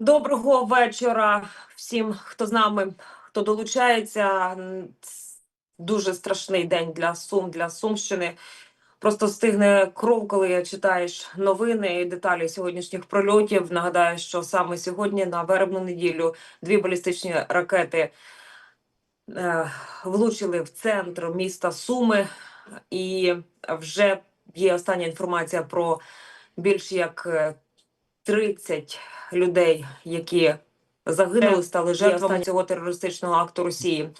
Доброго вечора всім, хто з нами, хто долучається. Дуже страшний день для Сум, для Сумщини. Просто стигне кров, коли читаєш новини і деталі сьогоднішніх прольотів. Нагадаю, що саме сьогодні, на вербну неділю, дві балістичні ракети е, влучили в центр міста Суми, і вже є остання інформація про більш як е, 30 людей, які загинули, стали жертвами цього терористичного акту Росії.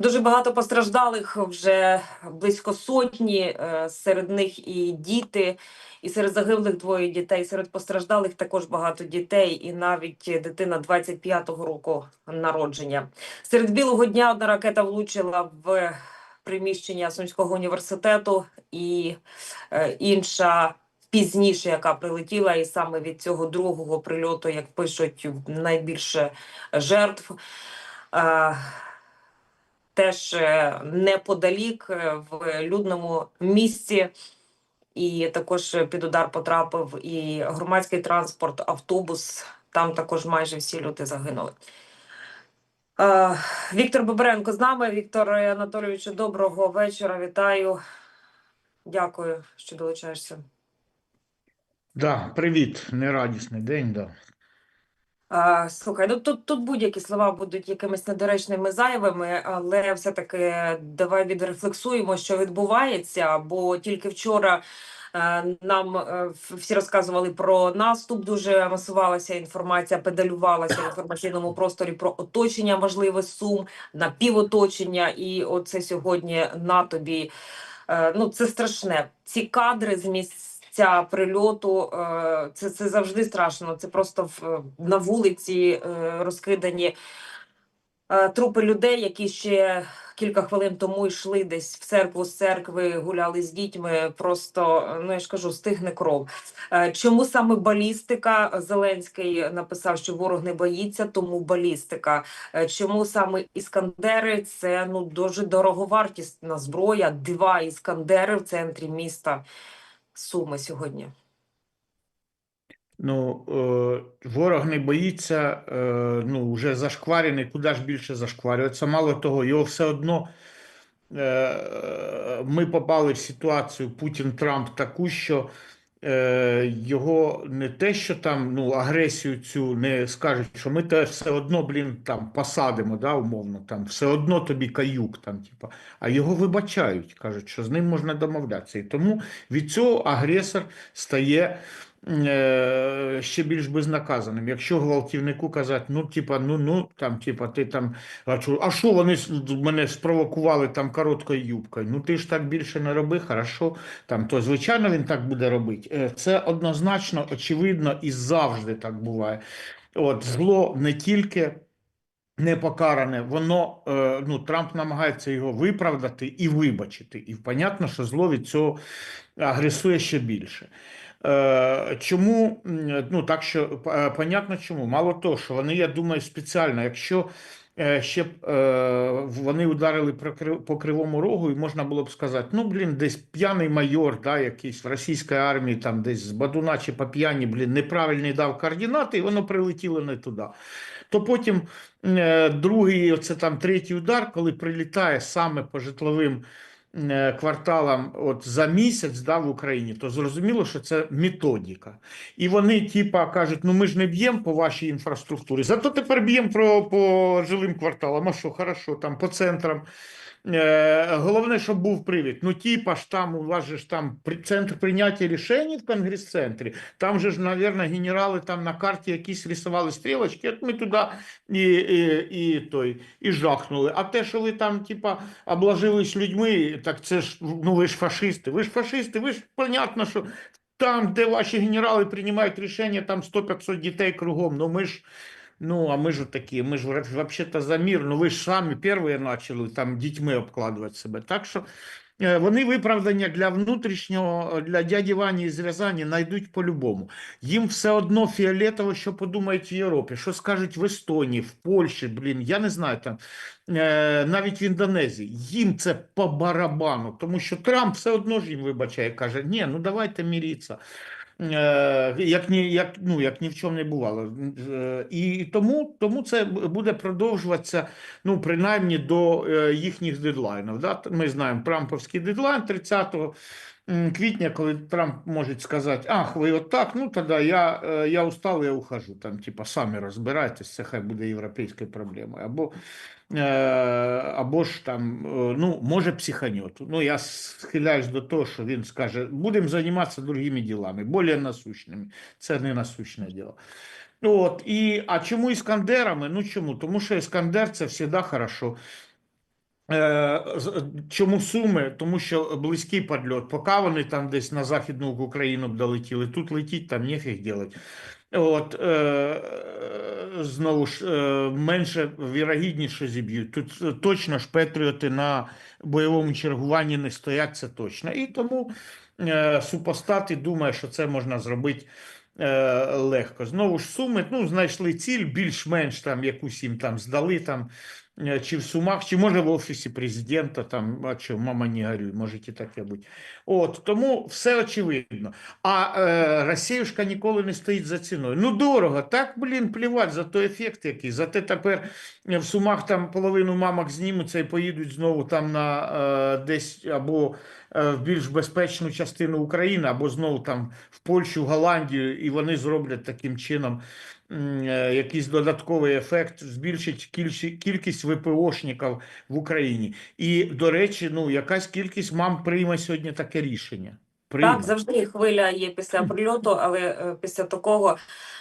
Дуже багато постраждалих, вже близько сотні. е, Серед них і діти, і серед загиблих двоє дітей. Серед постраждалих також багато дітей, і навіть дитина 25-го року народження. Серед білого дня одна ракета влучила в приміщення Сумського університету, і е, інша пізніше, яка прилетіла, і саме від цього другого прильоту, як пишуть, найбільше жертв. Теж е, неподалік е, в людному місці, і також під удар потрапив і громадський транспорт, автобус. Там також майже всі люди загинули. Віктор Бобренко з нами. Віктор Анатолійовичу, доброго вечора. Вітаю. Дякую, що долучаєшся. Да, привіт, нерадісний день, да. А, слухай, ну тут, тут будь-які слова будуть якимись недоречними зайвими, але все-таки давай відрефлексуємо, що відбувається, бо тільки вчора е, нам е, всі розказували про наступ, дуже масувалася інформація, педалювалася в інформаційному просторі про оточення можливе сум, напівоточення, і оце сьогодні на тобі. Е, ну, це страшне. Ці кадри з місця прильоту, е, це, це завжди страшно. Це просто в, на вулиці е, розкидані е, трупи людей, які ще кілька хвилин тому йшли десь в церкву з церкви, гуляли з дітьми. Просто ну я ж кажу, стигне кров. Чому саме балістика? Зеленський написав, що ворог не боїться, тому балістика. Чому саме іскандери? Це ну дуже дороговартісна зброя. Два іскандери в центрі міста Суми сьогодні. Ну, е, ворог не боїться, е, ну, вже зашкварений, куди ж більше зашкварюється. Мало того, його все одно е, ми попали в ситуацію Путін-Трамп таку, що його не те, що там ну, агресію цю не скажуть, що ми те все одно, блін, там посадимо, да, умовно, там, все одно тобі каюк, там, типа, а його вибачають, кажуть, що з ним можна домовлятися. І тому від цього агресор стає е, ще більш безнаказаним. Якщо гвалтівнику казати, ну, типа, ну, ну, там, типа, ти там, а що, вони мене спровокували там короткою юбкою? Ну, ти ж так більше не роби, хорошо, там, то, звичайно, він так буде робити. Е, Це однозначно, очевидно, і завжди так буває. От, зло не тільки не покаране, воно, е, ну, Трамп намагається його виправдати і вибачити. І понятно, що зло від цього агресує ще більше. Е, Чому? Ну, так що, е, понятно чому. Мало того, що вони, я думаю, спеціально, якщо е, ще б вони ударили по Кривому Рогу, і можна було б сказати, ну, блін, десь п'яний майор, да, якийсь в російській армії, там десь з Бадуна чи по п'яні, блін, неправильний дав координати, і воно прилетіло не туди. То потім другий, оце там третій удар, коли прилітає саме по житловим кварталам от за місяць да, в Україні, то зрозуміло, що це методіка. І вони, типа, кажуть: ну ми ж не б'ємо по вашій інфраструктурі, зато тепер б'ємо про, по жилим кварталам. А що, хорошо, там по центрам. Е, Головне, щоб був привід. Ну, типа ж там, у вас же ж там центр прийняття рішень в конгрес-центрі. Там же ж, мабуть, генерали там на карті якісь рисували стрілочки, от ми туди і, і, і, той, і жахнули. А те, що ви там, типа, обложились людьми, так це ж, ну ви ж фашисти, ви ж фашисти, ви ж понятно, що там, де ваші генерали приймають рішення, там 100-500 дітей кругом, ну ми ж Ну, а ми ж такі, ми ж взагалі за мир. Ну ви ж самі перші почали там дітьми обкладувати себе. Так що е, вони виправдання для внутрішнього, для дяді Вані і зв'язання знайдуть по-любому. Їм все одно фіолетово, що подумають в Європі, що скажуть в Естонії, в Польщі, блін, я не знаю там, е, навіть в Індонезії. Їм це по барабану, тому що Трамп все одно ж їм вибачає, каже, ні, ну давайте міріться. Е, як ні, як, ну, як ні в чому не бувало. Е, І тому, тому це буде продовжуватися, ну, принаймні до е, їхніх дедлайнів. Да? Ми знаємо Трамповський дедлайн 30 м, квітня, коли Трамп може сказати, ах, ви отак, ну тоді я, е, я устав, я ухожу. Там, типа, самі розбирайтесь, це хай буде європейською проблемою. Або, е, або ж там, е, ну, може, психанет. Ну, я схиляюсь до того, що він скаже, будемо займатися другими ділами, більш насущними. Це не насущне діло. От, і, а чому іскандерами? Ну чому? Тому що іскандер це завжди хорошо. Е, Чому Суми? Тому що близький підльот. Поки вони там десь на Західну Україну б долетіли, тут летіть, там нефіг делать. От, е, знову ж, е, менше вірогідність, що зіб'ють. Тут точно ж патріоти на бойовому чергуванні не стоять, це точно. І тому супостати думає, що це можна зробити легко. Знову ж суми, ну, знайшли ціль, більш-менш там якусь їм там здали там. Е, Чи в Сумах, чи може в офісі президента, там, що, мама не горюй, може і таке бути. От, тому все очевидно. А е, Росіюшка ніколи не стоїть за ціною. Ну, дорого, так, блін, плівать за той ефект який. Зате тепер в Сумах там половину мамок знімуться і поїдуть знову там на е, десь або е, в більш безпечну частину України, або знову там в Польщу, Голландію, і вони зроблять таким чином е, якийсь додатковий ефект, збільшить кіль- кількість ВПОшників в Україні. І, до речі, ну, якась кількість мам прийме сьогодні таке рішення. Прийме. Так, завжди хвиля є після прильоту, але е, після такого.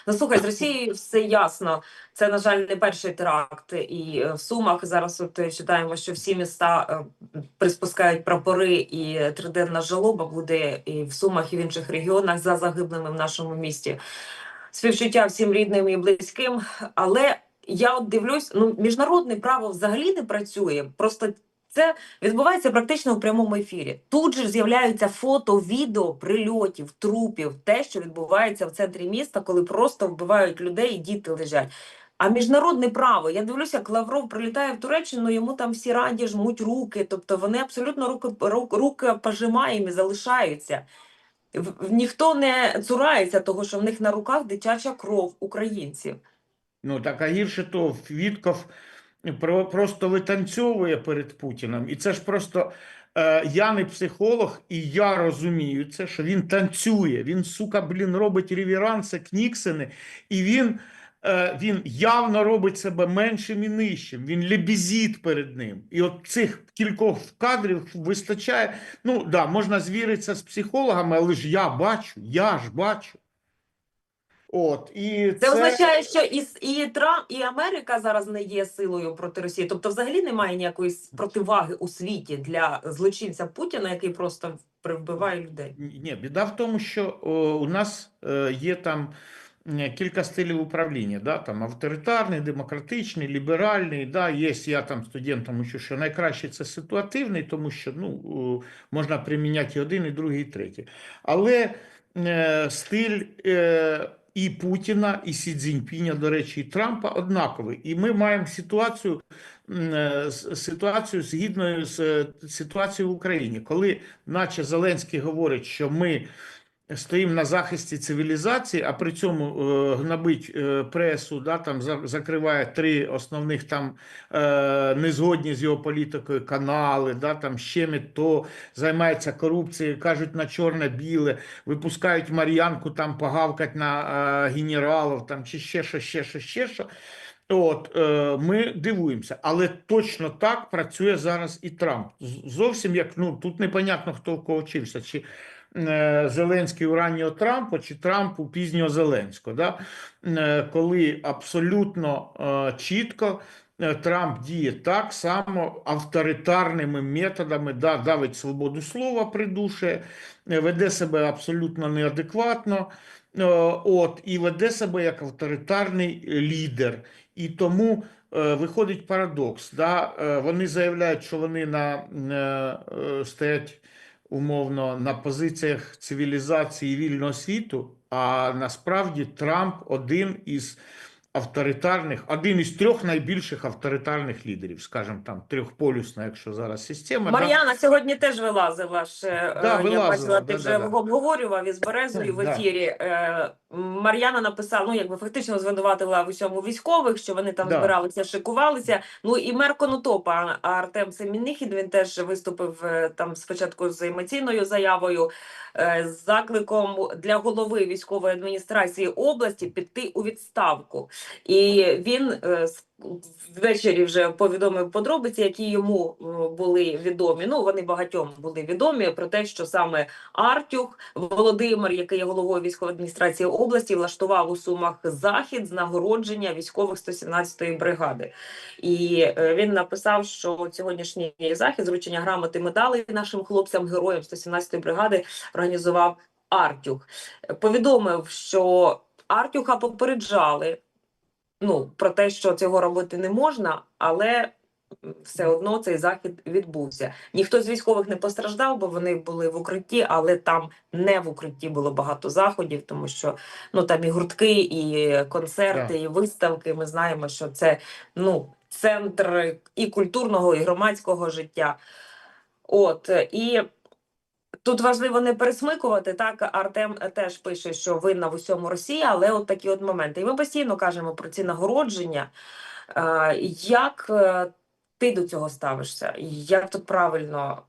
Ну слухай, з Росією все ясно. Це, на жаль, не перший теракт. І е, в Сумах зараз от е, читаємо, що всі міста е, приспускають прапори, і триденна жалоба буде і в Сумах, і в інших регіонах за загиблими в нашому місті. Співчуття всім рідним і близьким. Але я от дивлюсь, ну міжнародне право взагалі не працює. Просто це відбувається практично у прямому ефірі. Тут же з'являються фото, відео прильотів, трупів, те, що відбувається в центрі міста, коли просто вбивають людей і діти лежать. А міжнародне право, я дивлюся, як Лавров прилітає в Туреччину, йому там всі раді жмуть руки, тобто вони абсолютно руки, рук- руки пожимаємо і залишаються. Ніхто не цурається того, що в них на руках дитяча кров українців. Ну так а гірше то Вітков просто витанцьовує перед Путіним. І це ж просто е, я не психолог, і я розумію це, що він танцює. Він, сука, блін, робить реверанси, кніксини, і він, е, він явно робить себе меншим і нижчим. Він лебезить перед ним. І от цих кількох кадрів вистачає. Ну да, можна звіритися з психологами, але ж я бачу, я ж бачу. От, і Це, означає, що і, і Трамп, і Америка зараз не є силою проти Росії. Тобто, взагалі немає ніякої противаги у світі для злочинця Путіна, який просто вбиває людей. Ні, біда в тому, що о, у нас е, є там кілька стилів управління. Да? Там авторитарний, демократичний, ліберальний. Да? Є, я там студентам учу, що найкраще це ситуативний, тому що ну, можна приміняти і один, і другий, і третій. Але е, стиль е, і Путіна, і Сі Цзіньпіня, до речі, і Трампа однаковий. І ми маємо ситуацію, е, ситуацію згідною з е, ситуацією в Україні, коли наче Зеленський говорить, що ми стоїмо на захисті цивілізації, а при цьому е, гнобить е, пресу, да, там за- закриває три основних там е, незгодні з його політикою канали, да, там щемить то, займається корупцією, кажуть на чорне-біле, випускають Мар'янку там погавкать на е, генералів, там чи ще що, ще що, ще що. От е, ми дивуємося, але точно так працює зараз і Трамп. Зовсім як ну тут непонятно хто в кого вчився, чи Зеленський у раннього Трампа, чи Трамп у пізнього Зеленського. Да? Е, коли абсолютно е, чітко е, Трамп діє так само авторитарними методами, да, давить свободу слова, придушує, е, веде себе абсолютно неадекватно. е, От, і веде себе як авторитарний лідер. І тому е, виходить парадокс. Да? Е, вони заявляють, що вони на, е, е, стоять умовно на позиціях цивілізації вільного світу, а насправді Трамп один із авторитарних, один із трьох найбільших авторитарних лідерів, скажімо там, трьохполюсна, якщо зараз система. да. Мар'яна сьогодні теж вилазила е, Да, я вилазила, бачила, ти да, вже да, да. обговорював із Березою в ефірі. Мар'яна написала, ну якби фактично звинуватила в усьому військових, що вони там Да. збиралися, шикувалися. Ну і мер Конотопа Артем Семініхін, він теж виступив е, там спочатку з емоційною заявою, е, з закликом для голови військової адміністрації області піти у відставку. І він е, ввечері вже повідомив подробиці, які йому були відомі. Ну вони багатьом були відомі про те, що саме Артюх Володимир, який є головою військової адміністрації області, влаштував у Сумах захід з нагородження військових 117-ї бригади. І е, він написав, що сьогоднішній захід зручення грамоти медалей нашим хлопцям, героям 117-ї бригади організував Артюх. Повідомив, що Артюха попереджали ну, про те, що цього робити не можна, але все одно цей захід відбувся. Ніхто з військових не постраждав, бо вони були в укритті, але там не в укритті було багато заходів, тому що ну там і гуртки, і концерти, і виставки. Ми знаємо, що це ну центр і культурного, і громадського життя. От і Тут важливо не пересмикувати. Так Артем теж пише, що винна в усьому Росія, але от такі от моменти. І ми постійно кажемо про ці нагородження. Е, Як е, ти до цього ставишся? Як тут правильно?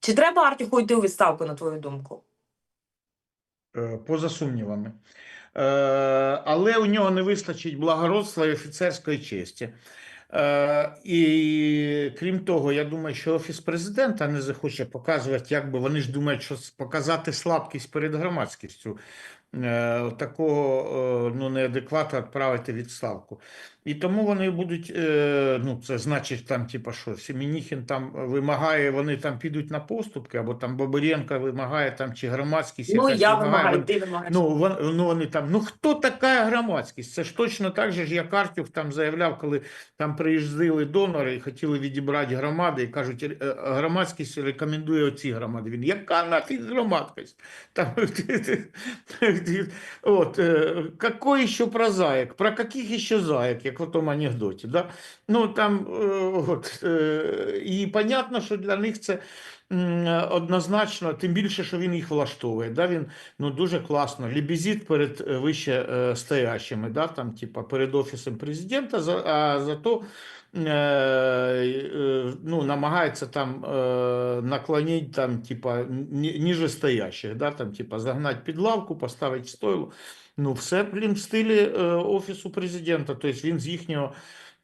Чи треба Артюху йти у відставку, на твою думку? Е, поза сумнівами. Е, Але у нього не вистачить благородства і офіцерської честі. Е, І крім того, я думаю, що офіс президента не захоче показувати, як би вони ж думають, що показати слабкість перед громадськістю. Такого ну, неадеквату відправити відставку. І тому вони будуть, е, ну це значить, там, типа, що Семеніхін там вимагає, вони там підуть на поступки, або там Бобиренко вимагає, там, чи громадськість Ну я вимагаю, Вони- ти вимагаєш. Ну, вон, ну, вони там, ну хто така громадськість? Це ж точно так же, ж, як Артюх там заявляв, коли там приїздили донори і хотіли відібрати громади, і кажуть, «Е, е, громадськість рекомендує оці громади. Він, яка нафіг громадськість? Там, от, е, какой ще прозаїк? Про каких ще заєк, як в тому анекдоті, да? Ну, там, е, от, і понятно, що для них це однозначно, тим більше, що він їх влаштовує. Да? Він ну, дуже класно. Лібізит перед е, вище е, стоящими, да? там, типа, перед офісом президента, за, а зато е, ну, намагається там е, наклонити там, типа, ні- ніже стоящих, да? там, типа, загнати під лавку, поставити стойло. Ну, все, блін, в стилі е, офісу президента. Тобто він з їхнього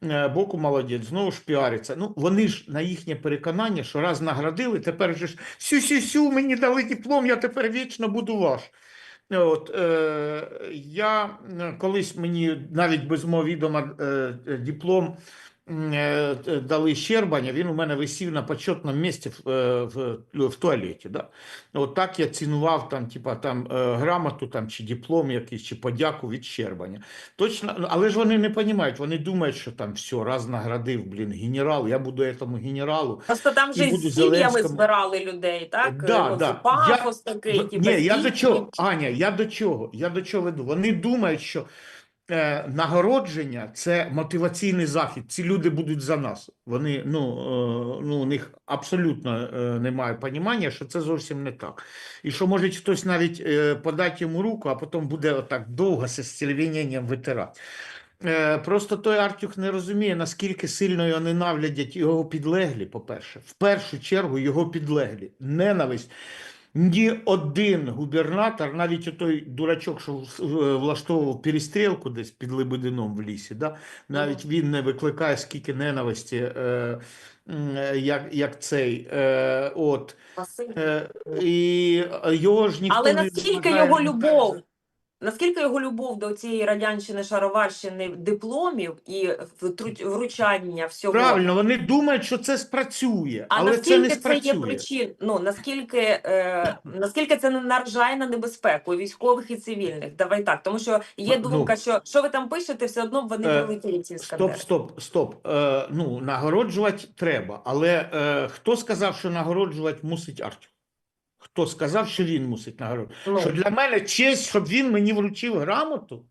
е, боку молодець, знову ж піариться. Ну, вони ж на їхнє переконання, що раз наградили, тепер же ж сю-сю-сю, мені дали диплом, я тепер вічно буду ваш. От, е, я е, колись мені навіть без мого відома е, е, диплом е, е, дали Щербаня, він у мене висів на почетному місці в, е, в, в туалеті. Да? От так я цінував там, типа, там, е, грамоту там, чи диплом якийсь, чи подяку від Щербаня. Точно, ну, але ж вони не розуміють, вони думають, що там все, раз наградив, блін, генерал, я буду этому генералу. Просто там же з сім'ями збирали людей, так? Да, ну, да. Пафос такий, В- типу, Ні, я до чого, Аня, я до чого? Я до чого веду? Вони думають, що е, нагородження це мотиваційний захід. Ці люди будуть за нас. Вони ну, е, ну у них абсолютно е, немає розуміння, що це зовсім не так. І що може хтось навіть е, подати йому руку, а потім буде отак довго з стервіненням витирати. Е, Просто той Артюх не розуміє, наскільки сильно його ненавидять його підлеглі, по-перше. В першу чергу його підлеглі. Ненависть. Ні один губернатор, навіть той дурачок, що влаштовував перестрілку десь під Лебедином в лісі, да? навіть він не викликає скільки ненависті, е, е, як, як цей. Е, от. Е, і його ж ніхто Але не наскільки його любов, наскільки його любов до цієї радянщини шароварщини дипломів і вручання всього, Правильно, вони думають, що це спрацює, а але це наскільки не це, є спрацює. причин, ну наскільки, е, наскільки це не наражає на небезпеку і військових і цивільних? Давай так, тому що є Ну, думка, що що ви там пишете, все одно вони Е, прилетіли ці Стоп, скандали. стоп, стоп. Е, ну, нагороджувати треба. Але е, хто сказав, що нагороджувати мусить Артюх? Хто сказав, що він мусить нагороду? Ну, Що для мене честь, щоб він мені вручив грамоту?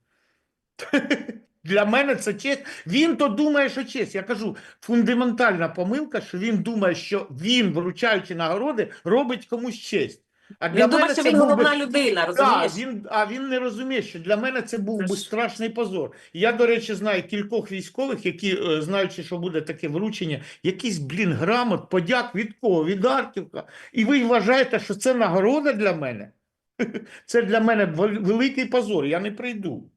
Для мене це честь. Він то думає, що честь. Я кажу, фундаментальна помилка, що він думає, що він, вручаючи нагороди, робить комусь честь. А для Він думає, що він був би- головна людина, розумієш? він, а він не розуміє, що для мене це був би страшний позор. Я, до речі, знаю кількох військових, які, е, знаючи, що буде таке вручення, якийсь, блін, грамот, подяк від кого? Від Арківка. І ви вважаєте, що це нагорода для мене? Це для мене великий позор, я не прийду.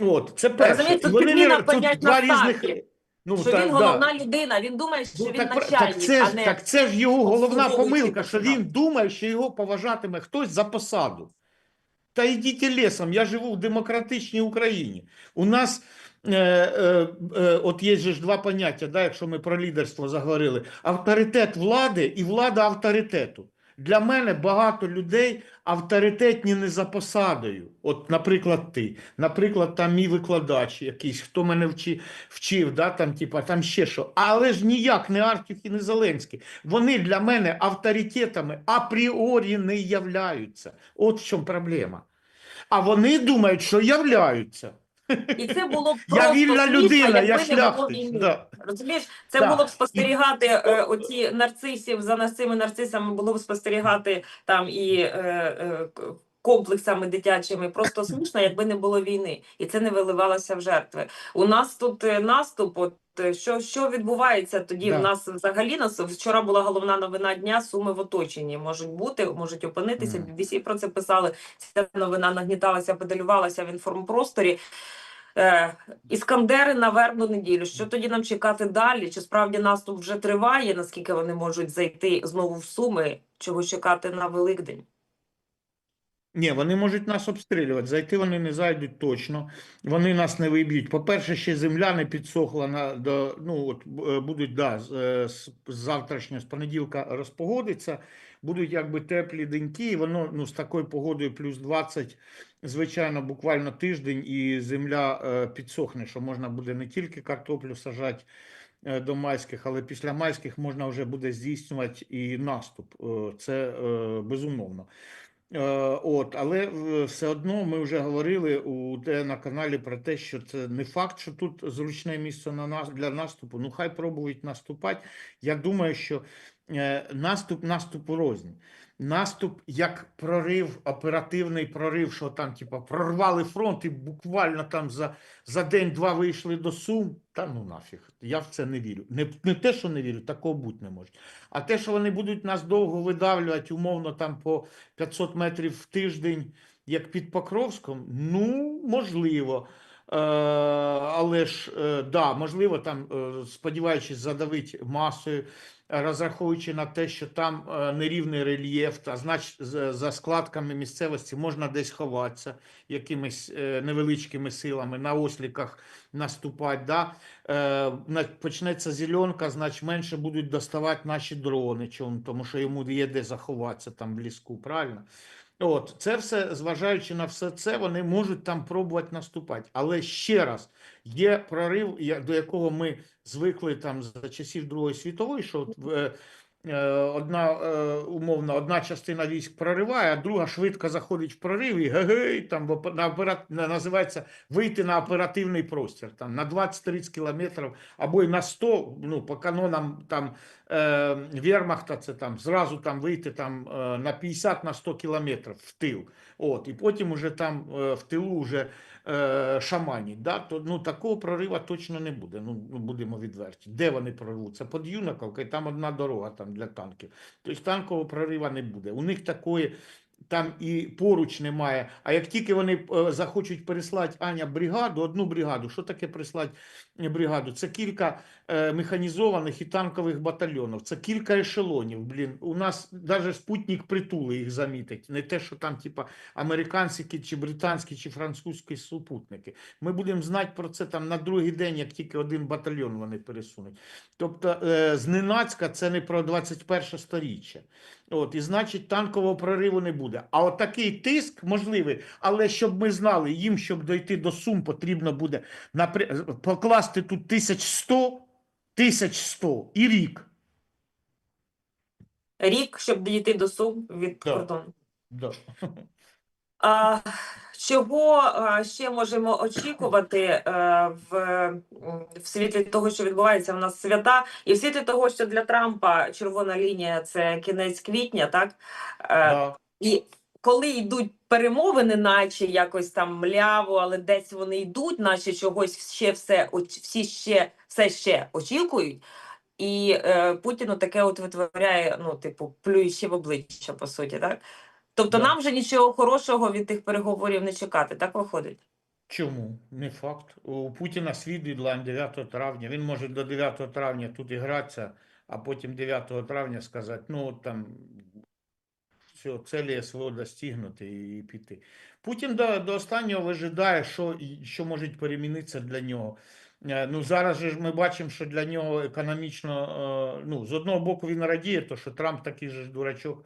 От, це перше. розумієте, тут вони тут два різних. Ну, що так, він да. головна людина, він думає, що Ну, він так, начальник, так, це а не так це ж його головна помилка, що він думає, що його поважатиме хтось за посаду. Та йдіть лісом, я живу в демократичній Україні. У нас е, е, е, от є ж два поняття, да, якщо ми про лідерство заговорили: авторитет влади і влада авторитету. Для мене багато людей авторитетні не за посадою. От, наприклад, ти, наприклад, там мій викладач якийсь, хто мене вчи, вчив, да, там, типа, там ще що. Але ж ніяк не Арків і не Зеленський. Вони для мене авторитетами апріорі не являються. От в чому проблема. А вони думають, що являються. І це було б Я вільна смішно, людина, я шляхтич. Да. Розумієш, це да. було б спостерігати е, оці нарцисів за цими нарцисами, було б спостерігати там і е, е, комплексами дитячими. Просто смішно, якби не було війни, і це не виливалося в жертви. У нас тут е, наступ. От е, що, що відбувається тоді? Да. В нас взагалі нас вчора була головна новина дня. Суми в оточенні можуть бути, можуть опинитися. Мгм. BBC про це писали. Ця новина нагніталася, подалювалася в інформпросторі. Е, Іскандери на вербну неділю. Що тоді нам чекати далі? Чи справді наступ вже триває? Наскільки вони можуть зайти знову в суми? Чого чекати на Великдень? Ні, вони можуть нас обстрілювати. Зайти вони не зайдуть точно. Вони нас не виб'ють. По-перше, ще земля не підсохла на до. Ну от е, будуть да, з, е, з з завтрашнього, з понеділка розпогодиться. Будуть якби теплі деньки, і воно ну з такою погодою плюс 20, звичайно, буквально тиждень, і земля е, підсохне, що можна буде не тільки картоплю сажати е, до майських, але після майських можна вже буде здійснювати і наступ. Це безумовно. Е, От, але е, все одно ми вже говорили у те на каналі про те, що це не факт, що тут зручне місце на нас для наступу. Ну хай пробують наступати. Я думаю, що е, наступ наступу рознь. Наступ як прорив, оперативний прорив, що там, типа, прорвали фронт і буквально там за, за день-два вийшли до Сум. Та ну нафіг, я в це не вірю. Не, не те, що не вірю, такого бути не може. А те, що вони будуть нас довго видавлювати, умовно, там по 500 метрів в тиждень, як під Покровськом, ну, можливо. Е, але ж, е, да, можливо, там, е, сподіваючись, задавити масою, розраховуючи на те, що там е, нерівний рельєф, та значить, з- за складками місцевості можна десь ховатися якимись е, невеличкими силами, на осліках наступати. Да? Е, почнеться зеленка, значить менше будуть доставати наші дрони, чому? тому що йому є де заховатися там в ліску, правильно? От, це все, зважаючи на все це, вони можуть там пробувати наступати. Але ще раз, є прорив, до якого ми звикли там за часів Другої світової, що е, одна е, умовно, одна частина військ прориває, а друга швидко заходить в прорив і гей, там на операт, називається вийти на оперативний простір, там на 20-30 кілометрів або й на 100, ну по канонам там е, Вермахта, це там зразу там вийти там е, на 50 на 100 кілометрів в тил. От, і потім уже там е, в тилу вже е, шаманять. Да? То, ну, такого прорива точно не буде. Ну, ну, будемо відверті. Де вони прорвуться? Під Юнаковкою, там одна дорога там для танків. Тобто танкового прорива не буде. У них такої. Там і поруч немає. А як тільки вони е, захочуть переслати Аня бригаду, одну бригаду, що таке прислати бригаду? Це кілька е, механізованих і танкових батальйонів, це кілька ешелонів. Блін, у нас навіть спутник притули їх замітить. Не те, що там, типа, американські чи британські чи французькі супутники. Ми будемо знати про це там на другий день, як тільки один батальйон вони пересунуть. Тобто, е, зненацька це не про 21 сторіччя. От, і значить, танкового прориву не буде. А от такий тиск можливий, але щоб ми знали, їм, щоб дойти до Сум, потрібно буде напря- покласти тут 1100, 1100 і рік. Рік, щоб дійти до сум від Да. кордону. Да. А, Чого ще можемо очікувати е, в, в світлі того, що відбувається в нас свята, і в світлі того, що для Трампа червона лінія це кінець квітня, так? Е, Да. І коли йдуть перемовини, наче якось там мляво, але десь вони йдуть, наче чогось ще все всі ще все ще очікують. І е, Путіну таке от витворяє, ну, типу, плюючи в обличчя, по суті, так? Тобто Да. нам вже нічого хорошого від тих переговорів не чекати, так виходить? Чому? Не факт. У Путіна свій дедлайн 9 травня. Він може до 9 травня тут і гратися, а потім 9 травня сказати, ну там все, цілі свого достигнути і піти. Путін до, до останнього вижидає, що, що може перемінитися для нього. Е, Ну, зараз же ми бачимо, що для нього економічно, е, ну, з одного боку він радіє, то що Трамп такий же дурачок,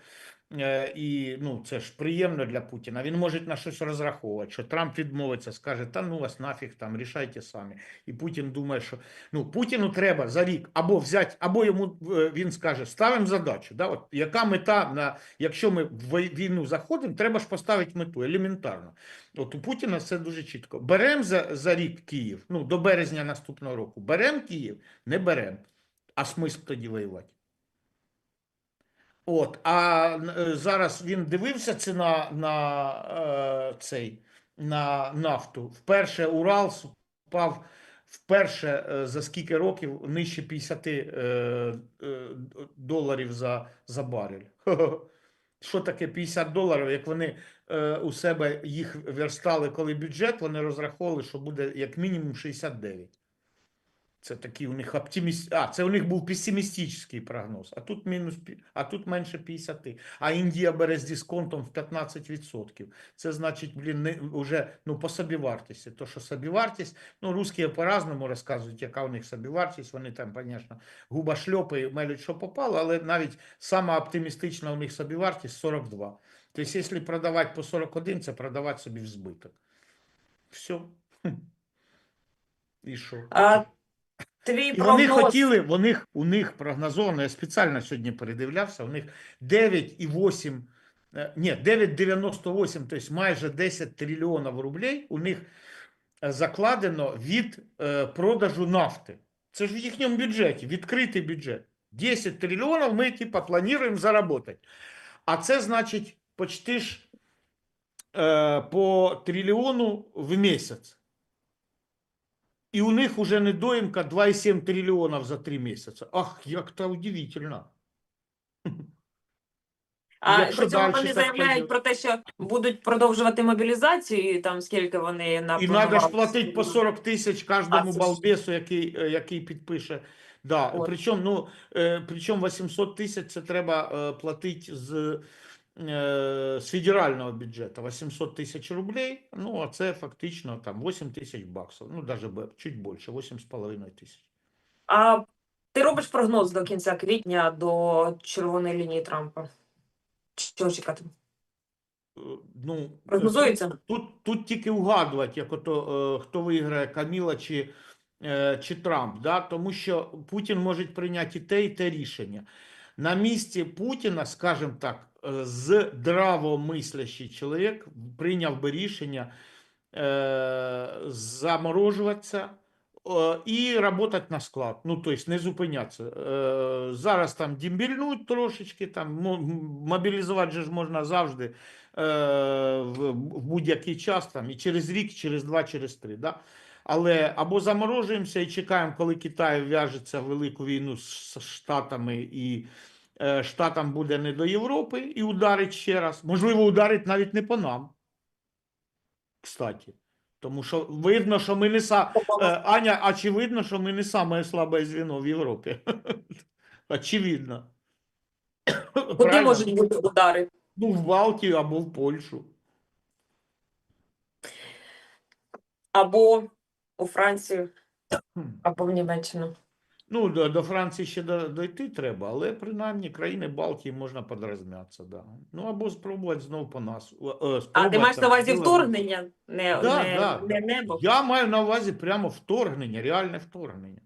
І ну, це ж приємно для Путіна. Він може на щось розраховувати, що Трамп відмовиться, скаже, та ну вас нафіг там, рішайте самі. І Путін думає, що ну, Путіну треба за рік або взяти, або йому е, він скаже, ставимо задачу. Да? От, яка мета, на, якщо ми в війну заходимо, треба ж поставити мету елементарно. От у Путіна це дуже чітко. Беремо за, за рік Київ, ну, до березня наступного року. Беремо Київ, не беремо. А смисл тоді воювати? От, а е, зараз він дивився ціна на е, цей на нафту. Вперше Урал впав вперше е, за скільки років нижче 50 е, е, доларів за, за барель. Що таке 50 доларів? Як вони е, у себе їх верстали, коли бюджет, вони розраховували, що буде як мінімум 69. Це такий у них оптиміст... А, це у них був песимістичний прогноз. А тут мінус а тут менше 50. А Індія бере з дисконтом в 15%. Це значить, блін, не уже ну по собівартості. То що собівартість, ну русські по-разному розказують, яка у них собівартість. Вони там, звісно, губа шльопи мелють, що попало, але навіть сама оптимістична у них собівартість 42. Тобто, якщо продавати по 41, це продавати собі в збиток. Все. І що? А твій І вони прогноз хотіли, у них, у них прогнозовано, я спеціально сьогодні передивлявся, у них 9,8, е, ні, 9,98, тобто майже 10 трильйонів рублей у них е, закладено від е, продажу нафти. Це ж в їхньому бюджеті, відкритий бюджет. 10 трильйонів ми, типа, плануємо заробити. А це значить почти ж е, по трильйону в місяць. І у них уже недоїмка 2,7 трильйонів за 3 місяці. Ах, як то удивительно. А Якщо при цьому вони так заявляють пойде. про те, що будуть продовжувати мобілізацію, і там скільки вони І треба ж платити по 40 тисяч А, кожному це ж- балбесу, який, е, який підпише. Да. От. Причому, ну, е, причому 800 тисяч це треба е, платити з, з федерального бюджету. 800 тисяч рублей, ну, а це фактично там 8 тисяч баксів. Ну, навіть чуть більше, 8,5 тисяч. А ти робиш прогноз до кінця квітня до червоної лінії Трампа? Що чекати? Е, Ну, Прогнозується? Тут, тут тільки угадувати, як ото, е, хто виграє, Каміла чи, е, чи Трамп, да? тому що Путін може прийняти і те, і те рішення. На місці Путіна, скажімо так, здравомислящий чоловік прийняв би рішення е, заморожуватися е, і працювати на склад. Ну, тобто не зупинятися. Е, зараз там дімбільнуть трошечки, там, мобілізувати же ж можна завжди е, в, будь-який час, там, і через рік, через два, через три. Да? Але або заморожуємося і чекаємо, коли Китай в'яжеться в велику війну з Штатами і е, Штатам буде не до Європи і ударить ще раз. Можливо, ударить навіть не по нам. Кстати. Тому що видно, що ми не са... Е, Аня, очевидно, що ми не саме слабе звіно в Європі. Очевидно. Куди можуть бути удари? Ну, в Балтію або в Польщу. Або у Францію, або в Німеччину. Ну, до, до Франції ще до, дойти треба, але принаймні країни Балтії можна подрозмятися, да. Ну, або спробувати знову по нас. е, А ти маєш на увазі вторгнення, не, Да, не, да. не небо? Я маю на увазі прямо вторгнення, реальне вторгнення.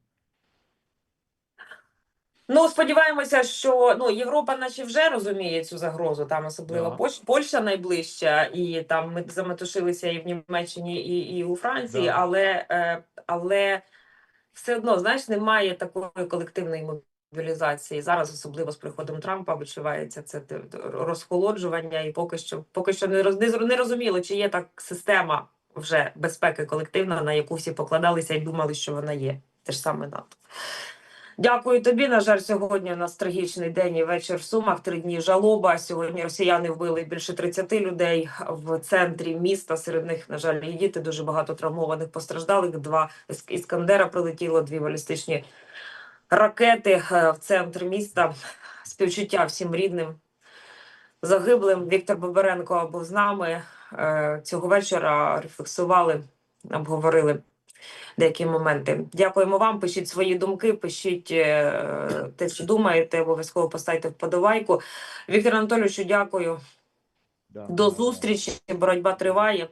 Ну, сподіваємося, що ну Європа, наче вже розуміє цю загрозу. Там особливо Да. Польща, Польща найближча, і там ми заметушилися і в Німеччині, і, і у Франції, Да. але, е, але все одно, знаєш, немає такої колективної мобілізації. Зараз, особливо з приходом Трампа, відчувається це розхолоджування, і поки що, поки що не роз не розуміло, чи є так система вже безпеки колективна, на яку всі покладалися і думали, що вона є. Те ж саме НАТО. Дякую тобі. На жаль, сьогодні у нас трагічний день і вечір в Сумах. Три дні жалоба. Сьогодні росіяни вбили більше 30 людей в центрі міста. Серед них, на жаль, і діти. Дуже багато травмованих постраждалих. Два Іскандера прилетіло, дві балістичні ракети е, в центр міста. Співчуття всім рідним загиблим. Віктор Боберенко був з нами е, цього вечора. Рефлексували, обговорили деякі моменти. Дякуємо вам. Пишіть свої думки, пишіть е, те, що думаєте. Обов'язково поставте вподобайку. Віктор Анатолійовичу, дякую. Да. До зустрічі. Боротьба триває.